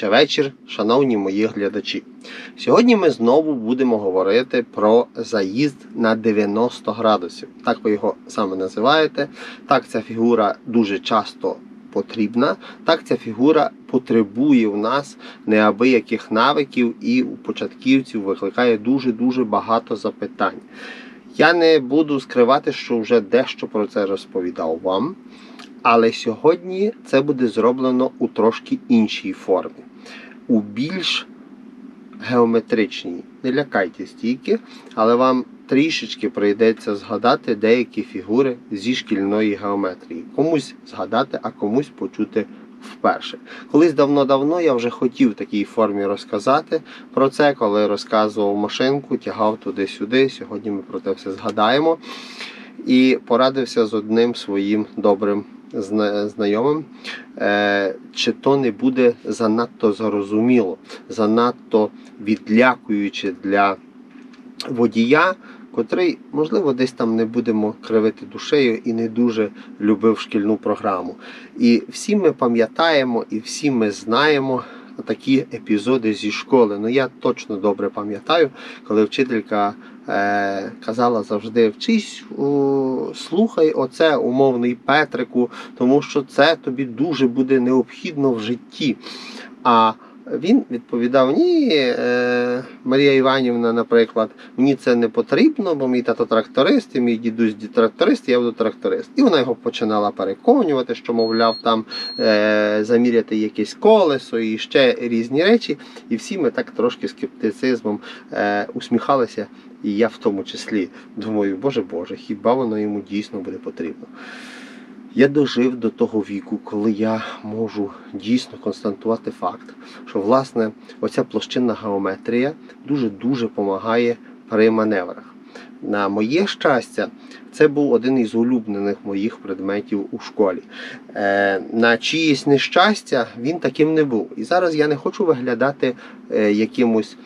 Чи вечір, шановні мої глядачі. Сьогодні ми знову будемо говорити про заїзд на 90 градусів. Так ви його саме називаєте. Так, ця фігура дуже часто потрібна. Так, ця фігура потребує в нас неабияких навиків і у початківців викликає дуже-дуже багато запитань. Я не буду скривати, що вже дещо про це розповідав вам. Але сьогодні це буде зроблено у трошки іншій формі, у більш геометричній. Не лякайтесь тільки, але вам трішечки прийдеться згадати деякі фігури зі шкільної геометрії. Комусь згадати, а комусь почути вперше. Колись давно-давно я вже хотів в такій формі розказати про це, коли розказував машинку, тягав туди-сюди. Sьогодні ми про це все згадаємо. І порадився з одним своїм добрим знайомим, е, чи то не буде занадто зрозуміло, занадто відлякуюче для водія, котрий, можливо, десь там не будемо кривити душею і не дуже любив шкільну програму. І всі ми пам'ятаємо, і всі ми знаємо. Такі епізоди зі школи. Ну я точно добре пам'ятаю, коли вчителька е, казала завжди вчись, о, слухай оце умовний Петрику, тому що це тобі дуже буде необхідно в житті. А він відповідав: Ні, е, Марія Іванівна, наприклад, мені це не потрібно, бо мій тато тракторист, і мій дідусь ді- тракторист, я буду тракторист. І вона його починала переконувати, що, мовляв, там е, заміряти якесь колесо і ще різні речі. І всі ми так трошки скептицизмом е, усміхалися, і я в тому числі. Думаю, боже Боже, хіба воно йому дійсно буде потрібно? Я дожив до того віку, коли я можу дійсно констатувати факт, що власне оця площинна геометрія дуже-дуже допомагає при маневрах. На моє щастя, це був один із улюблених моїх предметів у школі. Е, на чиїсь нещастя він таким не був. І зараз я не хочу виглядати е, якимось,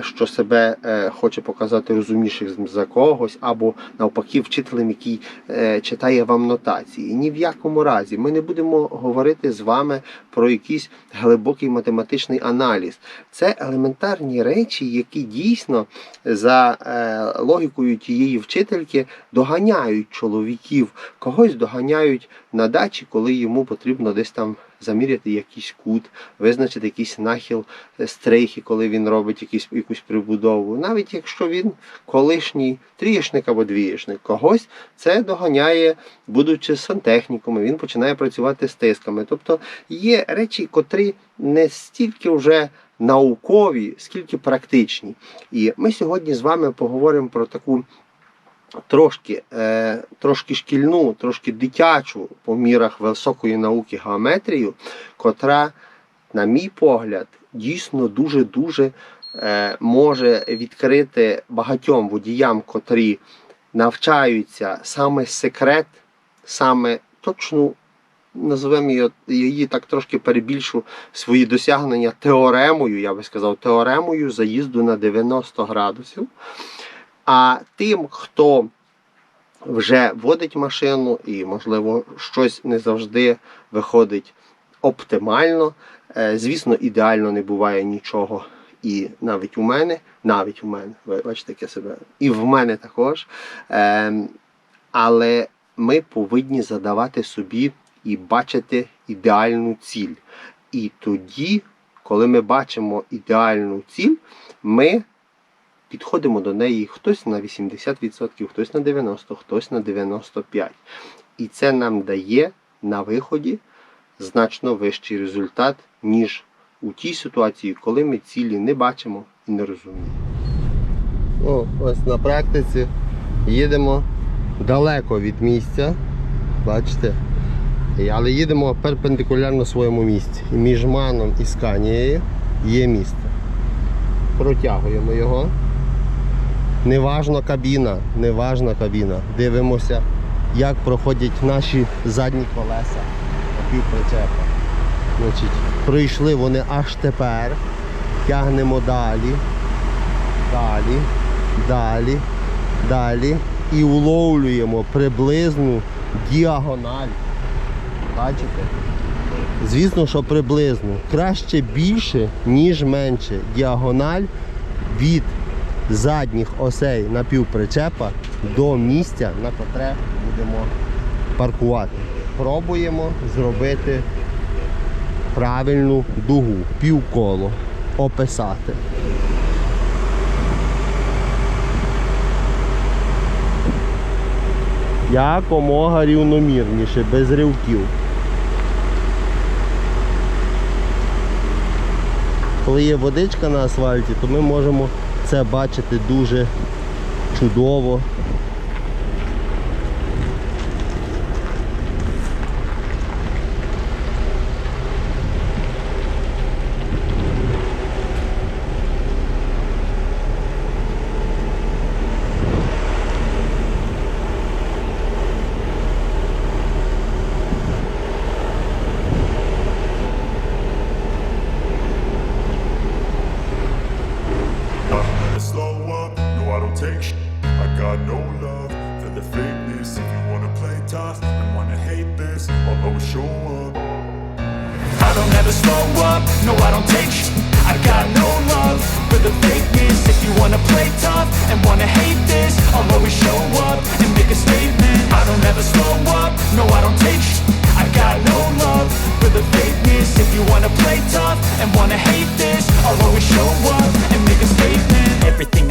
що себе е, хоче показати розумнішим за когось, або навпаки, вчителем, який е, читає вам нотації. Ні в якому разі ми не будемо говорити з вами про якийсь глибокий математичний аналіз. Це елементарні речі, які дійсно за е, логікою тієї вчительки доганяють чоловіків, когось доганяють на дачі, коли йому потрібно десь там заміряти якийсь кут, визначити якийсь нахил е, стрейхи, коли він робить якісь, якусь прибудову. Навіть якщо він колишній трієшник або двієшник, когось це доганяє, будучи сантехніком, він починає працювати з тисками. Тобто є речі, котрі не стільки вже наукові, скільки практичні. І ми сьогодні з вами поговоримо про таку трошки, е, трошки шкільну, трошки дитячу по мірах високої науки геометрію, котра, на мій погляд, дійсно дуже-дуже е, може відкрити багатьом водіям, котрі навчаються саме секрет, саме точну. Називаємо її, її так трошки перебільшу свої досягнення теоремою, я би сказав, теоремою заїзду на 90 градусів. А тим, хто вже водить машину і, можливо, щось не завжди виходить оптимально. Е, Звісно, ідеально не буває нічого. І навіть у мене, навіть у мене, бачите, я себе, і в мене також. Ем, Але ми повинні задавати собі і бачити ідеальну ціль. І тоді, коли ми бачимо ідеальну ціль, ми підходимо до неї хтось на 80%, хтось на 90%, хтось на 95%. І це нам дає на виході значно вищий результат, ніж у тій ситуації, коли ми цілі не бачимо і не розуміємо. О, ось на практиці їдемо далеко від місця. Бачите? Але їдемо перпендикулярно своєму місці. Між маном і сканією є місце. Протягуємо його. Неважна кабіна, неважна кабіна. Дивимося, як проходять наші задні колеса півпричепа. Значить, пройшли вони аж тепер. Тягнемо далі, далі, далі, далі і уловлюємо приблизну діагональ. Бачите? Звісно, що приблизно. Краще більше, ніж менше. Діагональ від задніх осей напівпричепа до місця, на котре будемо паркувати. Пробуємо зробити правильну дугу, півколо, описати. Якомога рівномірніше, без ривків. Коли є водичка на асфальті, то ми можемо це бачити дуже чудово.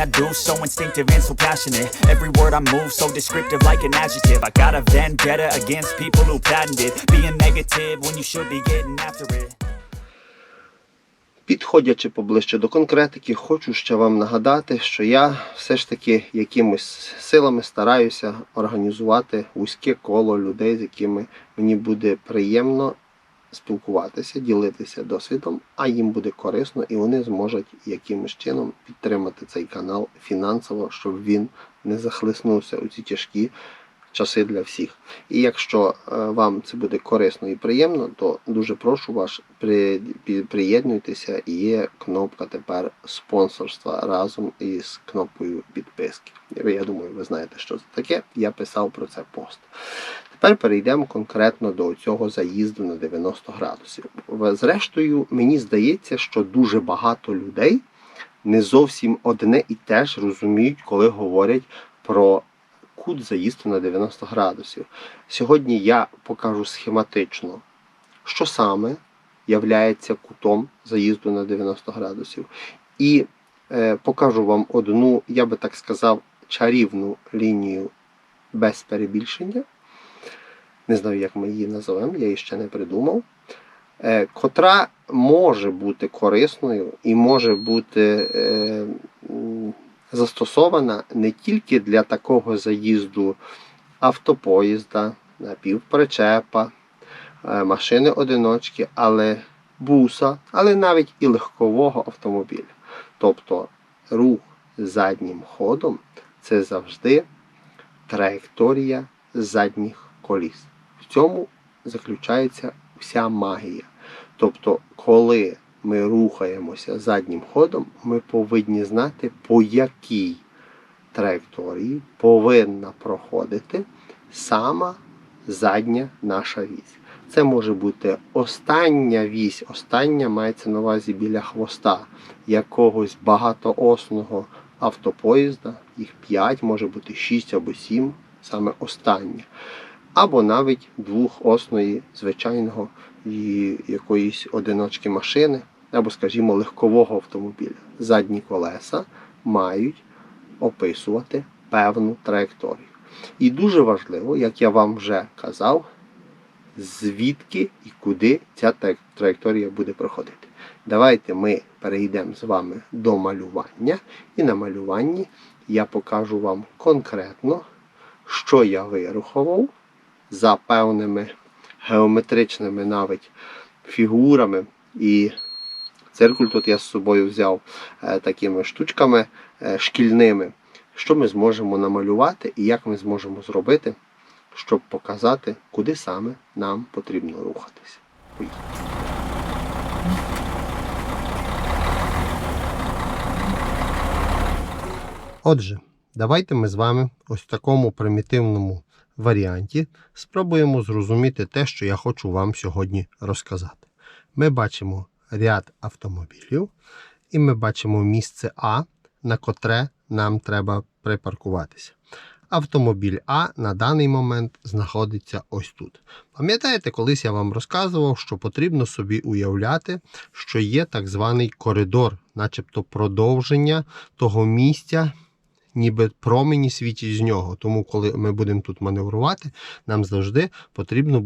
Do so instinctive and so passionate Every word I move so descriptive like an adjective I got a vendetta against people who patented Being negative when you should be getting after it Підходячи поближче до конкретики, хочу ще вам нагадати, що я все ж таки якимись силами стараюся організувати вузьке коло людей, з якими мені буде приємно спілкуватися, ділитися досвідом, а їм буде корисно і вони зможуть якимось чином підтримати цей канал фінансово, щоб він не захлиснувся у ці тяжкі часи для всіх. І якщо е, вам це буде корисно і приємно, то дуже прошу вас при, приєднуйтеся. Є кнопка тепер спонсорства разом із кнопкою підписки. Я думаю, ви знаєте, що це таке. Я писав про це пост. Тепер перейдемо конкретно до цього заїзду на 90 градусів. Зрештою, мені здається, що дуже багато людей не зовсім одне і те ж розуміють, коли говорять про кут заїзду на 90 градусів. Сьогодні я покажу схематично, що саме являється кутом заїзду на 90 градусів. І е, покажу вам одну, я би так сказав, чарівну лінію без перебільшення. Не знаю, як ми її називемо, я її ще не придумав. Е, котра може бути корисною і може бути е, застосована не тільки для такого заїзду автопоїзда, напівпричепа, е, машини-одиночки, але буса, але навіть і легкового автомобіля. Тобто рух заднім ходом це завжди траєкторія задніх коліс. В цьому заключається вся магія. Тобто, коли ми рухаємося заднім ходом, ми повинні знати, по якій траєкторії повинна проходити сама задня наша вісь. Це може бути остання вісь, остання мається на увазі біля хвоста якогось багатоосного автопоїзда, їх 5, може бути 6 або 7, саме останнє. Або навіть двохосної звичайного і якоїсь одиночки машини, або, скажімо, легкового автомобіля. Задні колеса мають описувати певну траєкторію. І дуже важливо, як я вам вже казав, звідки і куди ця траєкторія буде проходити. Давайте ми перейдемо з вами до малювання, і на малюванні я покажу вам конкретно, що я вирухував за певними геометричними навіть фігурами і Циркуль тут я з собою взяв е, такими штучками е, шкільними. Що ми зможемо намалювати і як ми зможемо зробити, щоб показати, куди саме нам потрібно рухатися. Отже, давайте ми з вами ось в такому примітивному варіанті спробуємо зрозуміти те, що я хочу вам сьогодні розказати. Ми бачимо ряд автомобілів, і ми бачимо місце А, на котре нам треба припаркуватися. Автомобіль А на даний момент знаходиться ось тут. Пам'ятаєте, колись я вам розказував, що потрібно собі уявляти, що є так званий коридор, начебто продовження того місця, ніби промені світять з нього. Тому, коли ми будемо тут маневрувати, нам завжди потрібно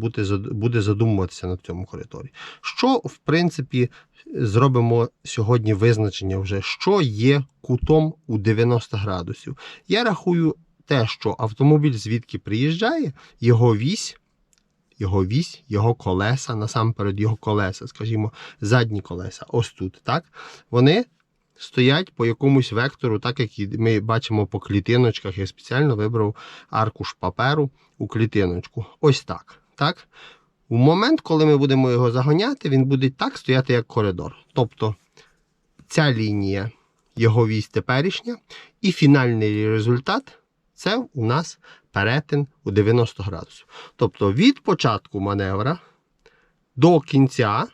буде задумуватися на цьому коридорі. Що, в принципі, зробимо сьогодні визначення вже, що є кутом у 90 градусів. Я рахую те, що автомобіль звідки приїжджає, його вісь. Його вісь, його колеса, насамперед його колеса, скажімо, задні колеса, ось тут, так? Вони стоять по якомусь вектору, так як ми бачимо по клітиночках. Я спеціально вибрав аркуш паперу у клітиночку. Ось так. так? У момент, коли ми будемо його загоняти, він буде так стояти, як коридор. Тобто ця лінія його вісь теперішня, і фінальний результат це у нас перетин у 90 градусів. Тобто від початку маневра до кінця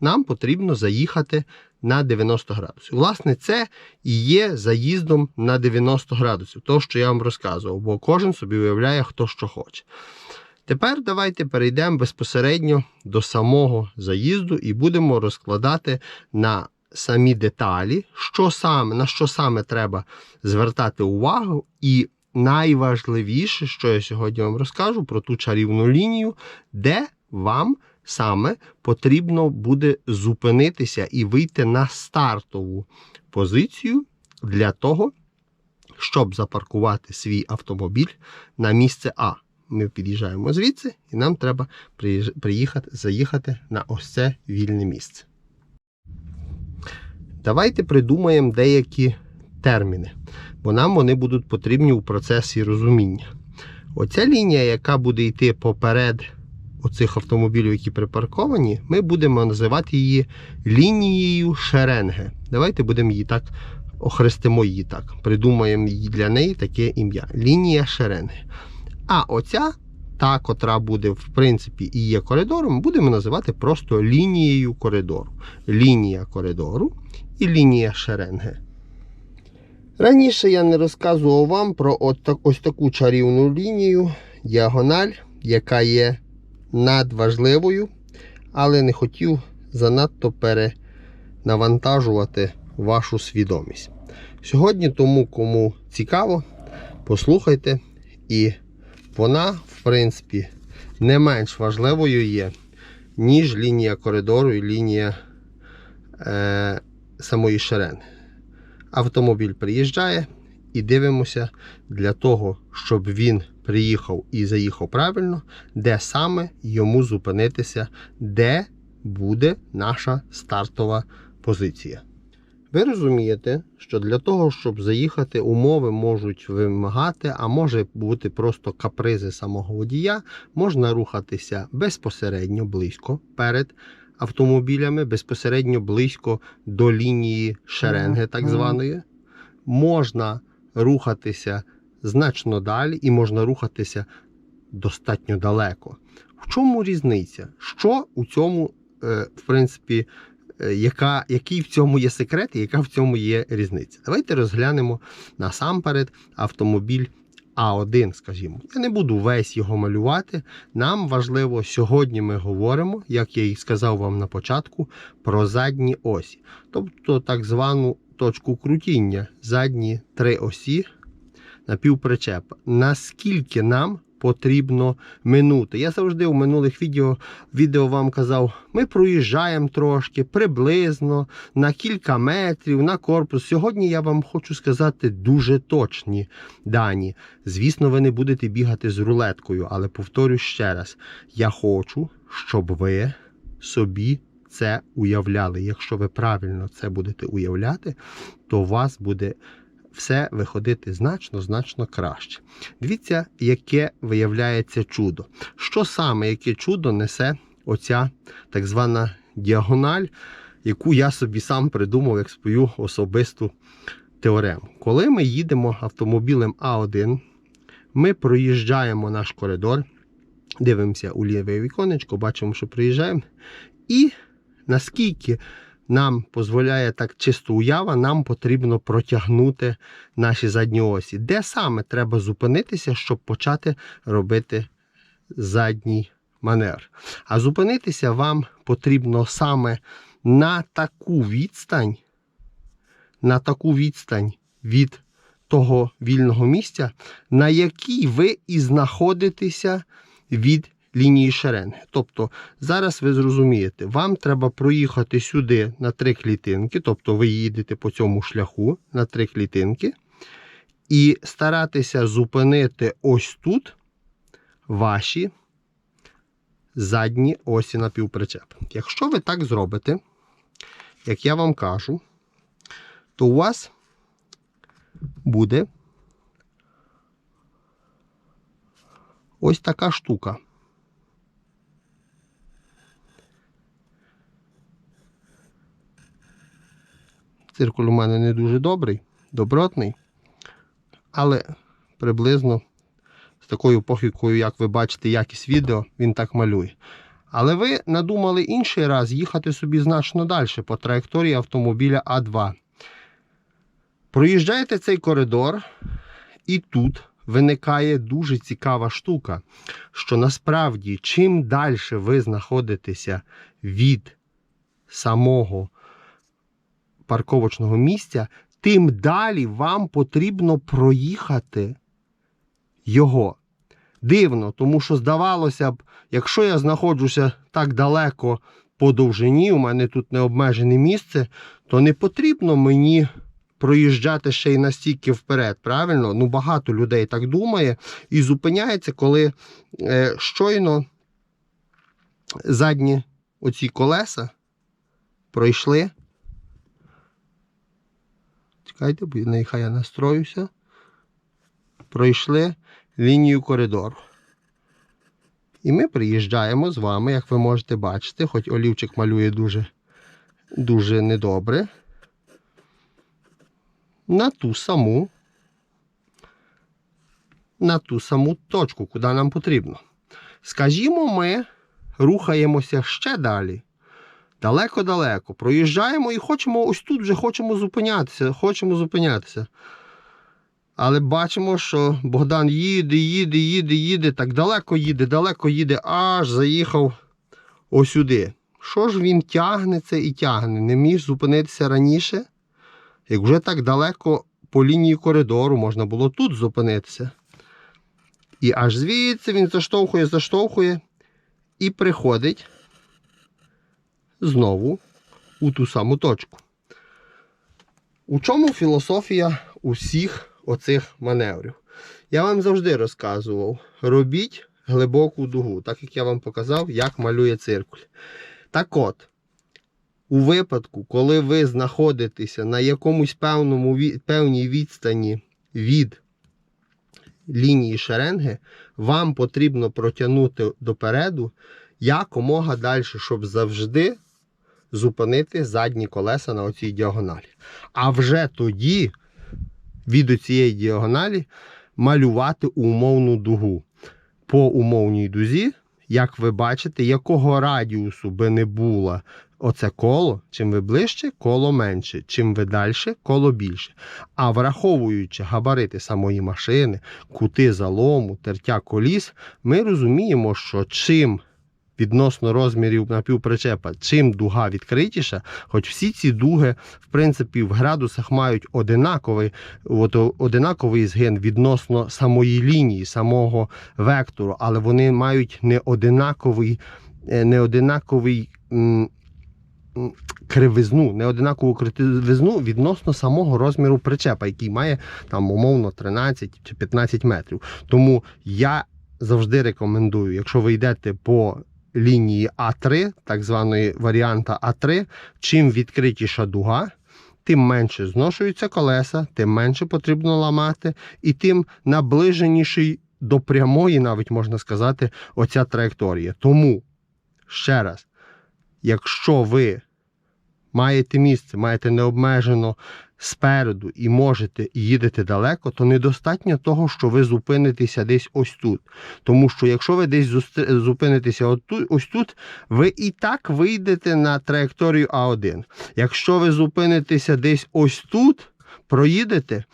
нам потрібно заїхати на 90 градусів. Власне, це і є заїздом на 90 градусів, то, що я вам розказував, бо кожен собі уявляє, хто що хоче. Тепер давайте перейдемо безпосередньо до самого заїзду і будемо розкладати на самі деталі, що саме, на що саме треба звертати увагу. І найважливіше, що я сьогодні вам розкажу, про ту чарівну лінію, де вам саме потрібно буде зупинитися і вийти на стартову позицію для того, щоб запаркувати свій автомобіль на місце А. Ми під'їжджаємо звідси, і нам треба приїхати, заїхати на ось це вільне місце. Давайте придумаємо деякі терміни, бо нам вони будуть потрібні у процесі розуміння. Оця лінія, яка буде йти поперед оцих автомобілів, які припарковані, ми будемо називати її лінією шеренге. Давайте будемо її так охрестимо її так. Придумаємо для неї таке ім'я. Лінія шеренге. А оця, та, котра буде, в принципі, і є коридором, будемо називати просто лінією коридору. Лінія коридору і лінія шеренге. Раніше я не розказував вам про от так- ось таку чарівну лінію, діагональ, яка є надважливою, але не хотів занадто перенавантажувати вашу свідомість. Сьогодні, тому кому цікаво, послухайте, і вона, в принципі, не менш важливою є, ніж лінія коридору і лінія е, самої ширини. Автомобіль приїжджає і дивимося для того, щоб він приїхав і заїхав правильно, де саме йому зупинитися, де буде наша стартова позиція. Ви розумієте, що для того, щоб заїхати, умови можуть вимагати, а може бути просто капризи самого водія, можна рухатися безпосередньо близько перед автомобілями, безпосередньо близько до лінії шеренги, так званої. Можна рухатися значно далі і можна рухатися достатньо далеко. В чому різниця? Що у цьому, е, в принципі, е, яка, який в цьому є секрет і яка в цьому є різниця? Давайте розглянемо насамперед автомобіль А1, скажімо. Я не буду весь його малювати. Нам важливо, сьогодні ми говоримо, як я і сказав вам на початку, про задні осі. Тобто так звану точку крутіння, задні три осі напівпричепа. Наскільки нам потрібно минути? Я завжди у минулих відео, відео вам казав, ми проїжджаємо трошки, приблизно, на кілька метрів, на корпус. Сьогодні я вам хочу сказати дуже точні дані. Звісно, ви не будете бігати з рулеткою, але повторю ще раз: я хочу, щоб ви собі це уявляли. Якщо ви правильно це будете уявляти, то у вас буде все виходити значно, значно краще. Дивіться, яке виявляється чудо. Що саме, яке чудо несе оця так звана діагональ, яку я собі сам придумав як свою особисту теорему. Коли ми їдемо автомобілем А1, ми проїжджаємо наш коридор, дивимося у ліве віконечко, бачимо, що приїжджаємо. І наскільки нам дозволяє так чисто уява, нам потрібно протягнути наші задні осі. Де саме треба зупинитися, щоб почати робити задній маневр? А зупинитися вам потрібно саме на таку відстань, на таку відстань від того вільного місця, на якій ви і знаходитеся від лінії шеренги. Тобто, зараз ви зрозумієте, вам треба проїхати сюди на три клітинки, тобто ви їдете по цьому шляху на три клітинки, і старатися зупинити ось тут ваші задні осі напівпричепа. Якщо ви так зробите, як я вам кажу, то у вас буде ось така штука. Циркуль у мене не дуже добрий, добротний, але приблизно з такою похибкою, як ви бачите, якість відео, він так малює. Але ви надумали інший раз їхати собі значно далі по траєкторії автомобіля А2. Проїжджаєте цей коридор, і тут виникає дуже цікава штука, що насправді, чим далі ви знаходитеся від самого парковочного місця, тим далі вам потрібно проїхати його. Дивно, тому що здавалося б, якщо я знаходжуся так далеко по довжині, у мене тут необмежене місце, то не потрібно мені проїжджати ще й настільки вперед. Правильно? Ну, багато людей так думає і зупиняється, коли е, щойно задні оці колеса пройшли. Чекайте, нехай я настроюся. Пройшли лінію коридору. І ми приїжджаємо з вами, як ви можете бачити, хоч олівчик малює дуже, дуже недобре. На ту саму, на ту саму точку, куди нам потрібно. Скажімо, ми рухаємося ще далі. Далеко-далеко. Проїжджаємо і хочемо ось тут вже хочемо зупинятися. Хочемо зупинятися. Але бачимо, що Богдан їде, їде, їде, їде, так далеко їде, далеко їде, аж заїхав осюди. Що ж він тягнеться і тягне? Не міг зупинитися раніше, як вже так далеко по лінії коридору можна було тут зупинитися. І аж звідси він заштовхує, заштовхує і приходить знову у ту саму точку. У чому філософія усіх оцих маневрів? Я вам завжди розказував: робіть глибоку дугу, так як я вам показав, як малює циркуль. Так от, у випадку, коли ви знаходитеся на якомусь певному, певній відстані від лінії шеренги, вам потрібно протягнути допереду якомога далі, щоб завжди зупинити задні колеса на оцій діагоналі. А вже тоді від цієї діагоналі малювати умовну дугу. По умовній дузі, як ви бачите, якого радіусу би не було оце коло, чим ви ближче, коло менше, чим ви далі, коло більше. А враховуючи габарити самої машини, кути залому, тертя коліс, ми розуміємо, що чим відносно розмірів напівпричепа, чим дуга відкритіша, хоч всі ці дуги, в принципі, в градусах мають одинаковий, от, одинаковий згин відносно самої лінії, самого вектору, але вони мають не одинаковий, е, не одинаковий м, м, кривизну, не одинакову кривизну відносно самого розміру причепа, який має там умовно 13 чи 15 метрів. Тому я завжди рекомендую, якщо ви йдете по лінії А3, так званої варіанта А3, чим відкритіша дуга, тим менше зношуються колеса, тим менше потрібно ламати, і тим наближеніший до прямої, навіть можна сказати, оця траєкторія. Тому, ще раз, якщо ви маєте місце, маєте необмежено спереду і можете і їдете далеко, то недостатньо того, що ви зупинитеся десь ось тут. Тому що якщо ви десь зупинитеся ось тут, ви і так вийдете на траєкторію А1. Якщо ви зупинитеся десь ось тут, проїдете,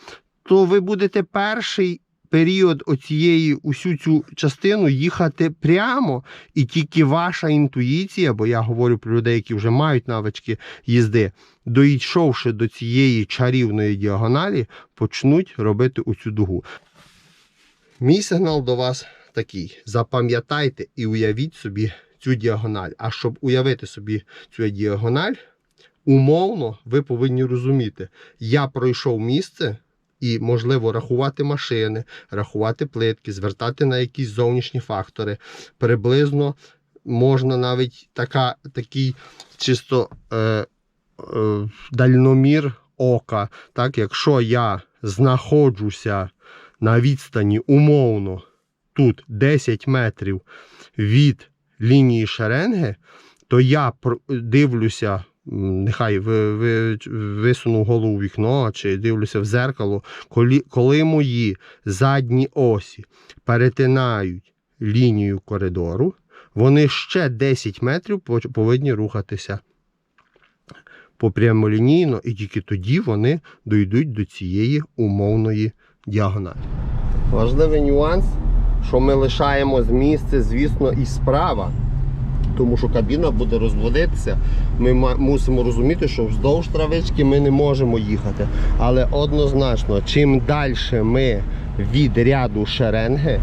то ви будете перший період оцієї усю цю частину їхати прямо, і тільки ваша інтуїція, бо я говорю про людей, які вже мають навички їзди, доійшовши до цієї чарівної діагоналі, почнуть робити оцю дугу. Мій сигнал до вас такий: запам'ятайте і уявіть собі цю діагональ. А щоб уявити собі цю діагональ, умовно ви повинні розуміти, я пройшов місце. І можливо рахувати машини, рахувати плитки, звертати на якісь зовнішні фактори. Приблизно можна навіть така, такий чисто е, е, дальномір ока. Так, якщо я знаходжуся на відстані умовно тут 10 метрів від лінії шеренги, то я дивлюся, нехай ви, ви, висуну голову в вікно чи дивлюся в зеркало, коли, коли мої задні осі перетинають лінію коридору, вони ще 10 метрів повинні рухатися попрямолінійно, і тільки тоді вони дійдуть до цієї умовної діагоналі. Важливий нюанс, що ми лишаємо з місця, звісно, і справа. Тому що кабіна буде розводитися. Ми мусимо розуміти, що вздовж травички ми не можемо їхати. Але однозначно, чим далі ми від ряду шеренги,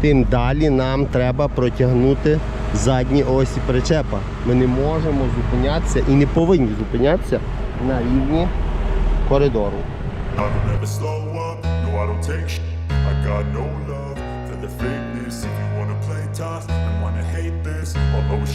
тим далі нам треба протягнути задні осі причепа. Ми не можемо зупинятися і не повинні зупинятися на рівні коридору.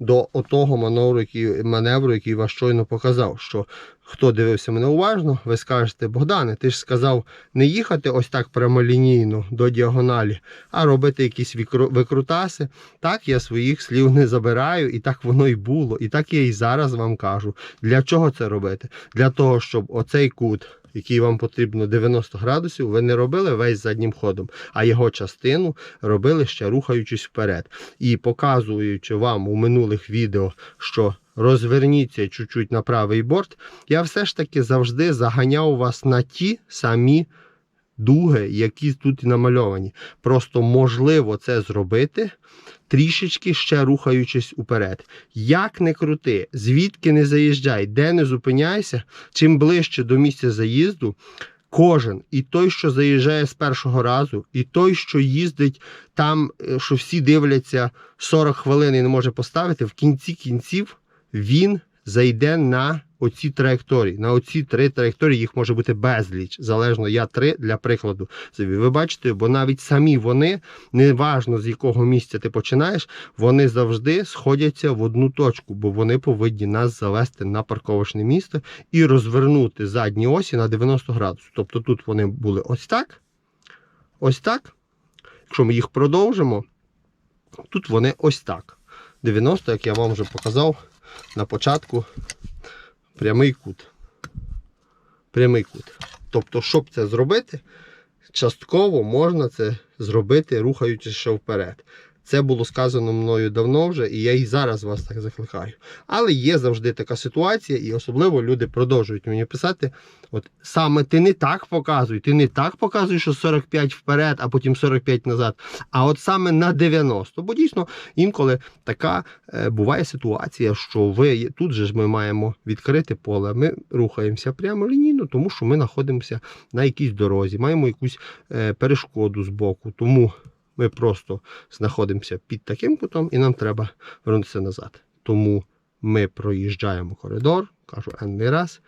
до отого маневру, який, маневру, який вас щойно показав. Що хто дивився мене уважно, ви скажете, Богдане, ти ж сказав не їхати ось так прямолінійно до діагоналі, а робити якісь викрутаси. Так я своїх слів не забираю, і так воно і було. І так я і зараз вам кажу. Для чого це робити? Для того, щоб оцей кут. Який вам потрібно 90 градусів, ви не робили весь заднім ходом, а його частину робили ще рухаючись вперед. І показуючи вам у минулих відео, що розверніться чуть-чуть на правий борт, я все ж таки завжди заганяв вас на ті самі дуги, які тут намальовані. Просто можливо це зробити. Трішечки ще рухаючись уперед. Як не крути, звідки не заїжджай, де не зупиняйся, чим ближче до місця заїзду, кожен, і той, що заїжджає з першого разу, і той, що їздить там, е, що всі дивляться 40 хвилин і не може поставити, в кінці кінців він зайде на оці траєкторії. На оці три траєкторії їх може бути безліч. Залежно, я три для прикладу. Ви бачите, бо навіть самі вони, неважно з якого місця ти починаєш, вони завжди сходяться в одну точку, бо вони повинні нас завести на парковочне місце і розвернути задні осі на 90 градусів. Тобто тут вони були ось так, ось так. Якщо ми їх продовжимо, тут вони ось так. 90, як я вам вже показав на початку, прямий кут. Прямий кут. Тобто, щоб це зробити, частково можна це зробити, рухаючись ще вперед. Це було сказано мною давно вже, і я і зараз вас так закликаю. Але є завжди така ситуація, і особливо люди продовжують мені писати: от саме ти не так показуй, ти не так показуй, що 45 вперед, а потім 45 назад, а от саме на 90. Бо дійсно інколи така е, буває ситуація, що ви тут же ж ми маємо відкрите поле. Ми рухаємося прямо лінійно, тому що ми знаходимося на якійсь дорозі, маємо якусь е, перешкоду з боку. Тому ми просто знаходимося під таким кутом, і нам треба вернутися назад. Тому ми проїжджаємо коридор, кажу енний раз,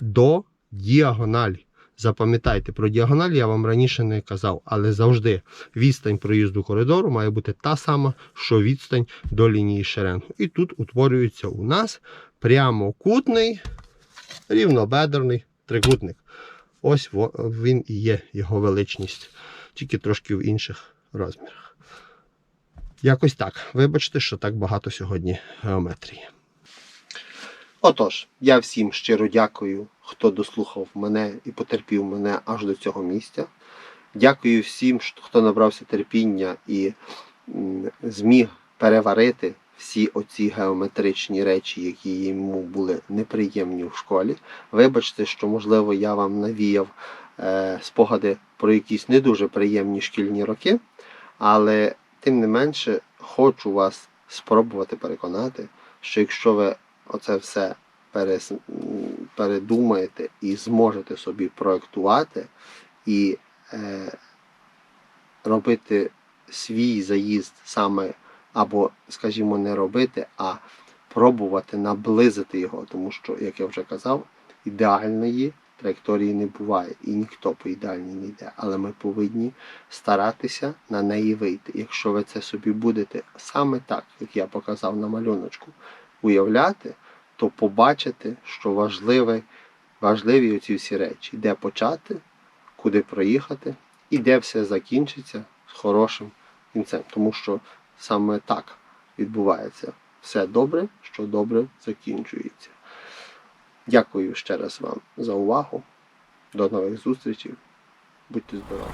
до діагоналі. Запам'ятайте, про діагональ я вам раніше не казав, але завжди відстань проїзду коридору має бути та сама, що відстань до лінії шеренгу. І тут утворюється у нас прямокутний, рівнобедерний трикутник. Ось він і є його величність, тільки трошки в інших розмірах. Якось так. Вибачте, що так багато сьогодні геометрії. Отож, я всім щиро дякую, хто дослухав мене і потерпів мене аж до цього місця. Дякую всім, хто набрався терпіння і зміг переварити всі оці геометричні речі, які йому були неприємні в школі. Вибачте, що, можливо, я вам навіяв спогади про якісь не дуже приємні шкільні роки, але тим не менше хочу вас спробувати переконати, що якщо ви оце все передумаєте і зможете собі проектувати і е, робити свій заїзд саме, або, скажімо, не робити, а пробувати наблизити його, тому що, як я вже казав, ідеальної траєкторії не буває, і ніхто по ідеальній не йде. Але ми повинні старатися на неї вийти. Якщо ви це собі будете саме так, як я показав на малюночку, уявляти, то побачите, що важливе, важливі оці всі речі, де почати, куди проїхати, і де все закінчиться з хорошим кінцем. Тому що саме так відбувається все добре, що добре закінчується. Дякую ще раз вам за увагу. До нових зустрічей. Будьте здорові!